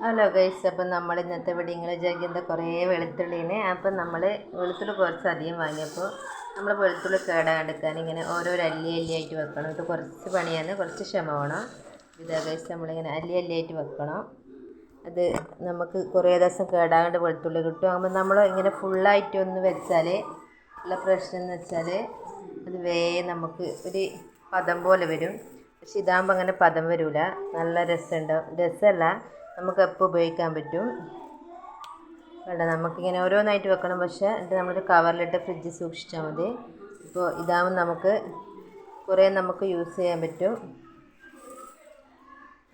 Hello guys അപ്പം നമ്മൾ ഇന്നത്തെ വെഡിങ്ങിൽ വിചാരിക്കുന്ന കുറേ വെളുത്തുള്ളിനെ അപ്പം നമ്മൾ വെളുത്തുള്ളി കുറച്ച് അധികം വാങ്ങിയപ്പോൾ നമ്മൾ വെളുത്തുള്ളി കേടാണ്ടെടുക്കാൻ ഇങ്ങനെ ഓരോ അല്ലി അല്ലിയായിട്ട് വെക്കണം. ഇത് കുറച്ച് പണിയാണ് കുറച്ച് ക്ഷമ വേണം. ഇതാ ഗൈസ് നമ്മളിങ്ങനെ അല്ലി അല്ലിയായിട്ട് വെക്കണം. അത് നമുക്ക് കുറേ ദിവസം കേടാണ്ട് വെളുത്തുള്ളി കിട്ടും. ആകുമ്പോൾ നമ്മൾ ഇങ്ങനെ ഫുള്ളായിട്ട് ഒന്ന് വെച്ചാൽ ഉള്ള പ്രശ്നം എന്ന് വെച്ചാൽ അത് വേ നമുക്ക് ഒരു പദം പോലെ വരും. പക്ഷെ ഇതാകുമ്പോൾ അങ്ങനെ പദം വരില്ല നല്ല രസമുണ്ടാവും. രസമല്ല. നമുക്ക് എപ്പോൾ ഉപയോഗിക്കാൻ പറ്റും? വേണ്ട നമുക്കിങ്ങനെ ഓരോന്നായിട്ട് വെക്കണം. പക്ഷേ ഇത് നമ്മളൊരു കവറിലിട്ട് ഫ്രിഡ്ജ് സൂക്ഷിച്ചാൽ മതി. ഇപ്പോൾ ഇതാവും നമുക്ക് കുറേ നമുക്ക് യൂസ് ചെയ്യാൻ പറ്റും.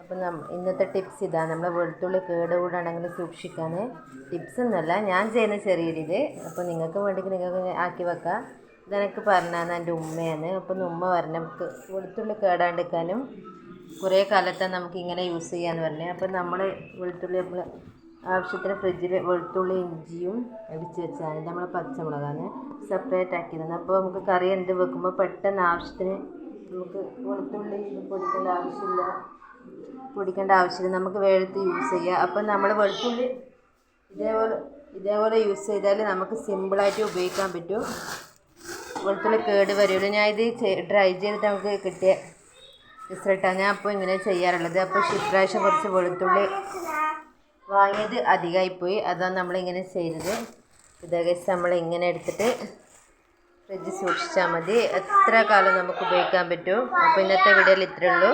അപ്പം ഇന്നത്തെ ടിപ്സ് ഇതാണ് നമ്മൾ വെളുത്തുള്ളി കേടുകൂടാണെങ്കിൽ സൂക്ഷിക്കാൻ ടിപ്സ് ഒന്നുമല്ല ഞാൻ ചെയ്യുന്ന ചെറിയ രീതി അപ്പോൾ നിങ്ങൾക്ക് വേണ്ടി നിങ്ങൾക്ക് ആക്കി വെക്കാം. ഇതെനിക്ക് പറഞ്ഞാൽ എന്റെ ഉമ്മയാണ്. അപ്പം ഉമ്മ പറഞ്ഞ വെളുത്തുള്ളി കേടാണ്ടിരിക്കാനും കുറേ കാലത്തെ നമുക്ക് ഇങ്ങനെ യൂസ് ചെയ്യാന്ന് പറഞ്ഞത് അപ്പോൾ നമ്മൾ വെളുത്തുള്ളി നമ്മൾ ആവശ്യത്തിന് ഫ്രിഡ്ജിൽ വെളുത്തുള്ളി ഇഞ്ചിയും അടിച്ച് വെച്ചാൽ നമ്മൾ പച്ചമുളകാണ്. സെപ്പറേറ്റ് ആക്കിയിരുന്നത് അപ്പോൾ നമുക്ക് കറി എന്ത് വെക്കുമ്പോൾ പെട്ടെന്ന് ആവശ്യത്തിന് നമുക്ക് വെളുത്തുള്ളി പൊടിക്കേണ്ട ആവശ്യമില്ല. പൊടിക്കേണ്ട ആവശ്യമില്ല. നമുക്ക് വേഴത്ത് യൂസ് ചെയ്യാം. അപ്പം നമ്മൾ വെളുത്തുള്ളി ഇതേപോലെ ഇതേപോലെ യൂസ് ചെയ്താൽ നമുക്ക് സിമ്പിളായിട്ട് ഉപയോഗിക്കാൻ പറ്റും. വെളുത്തുള്ളി കേട് വരുള്ളൂ ഞാൻ ഇത് ഡ്രൈ ചെയ്തിട്ട് നമുക്ക് കിട്ടിയ റിസൾട്ടാണ് ഞാൻ അപ്പോൾ ഇങ്ങനെ ചെയ്യാറുള്ളത്. അപ്പോൾ ഇപ്രാവശ്യം കുറച്ച് വെളുത്തുള്ളി വാങ്ങിയത് അധികമായിപ്പോയി. അതാണ് നമ്മളിങ്ങനെ ചെയ്തത്. ഇതൊക്കെ നമ്മൾ ഇങ്ങനെ എടുത്തിട്ട് ഫ്രിഡ്ജ് സൂക്ഷിച്ചാൽ മതി. എത്ര കാലം നമുക്ക് ഉപയോഗിക്കാൻ പറ്റും? അപ്പോൾ ഇന്നത്തെ വീഡിയോയിൽ ഇത്രയേ ഉള്ളൂ.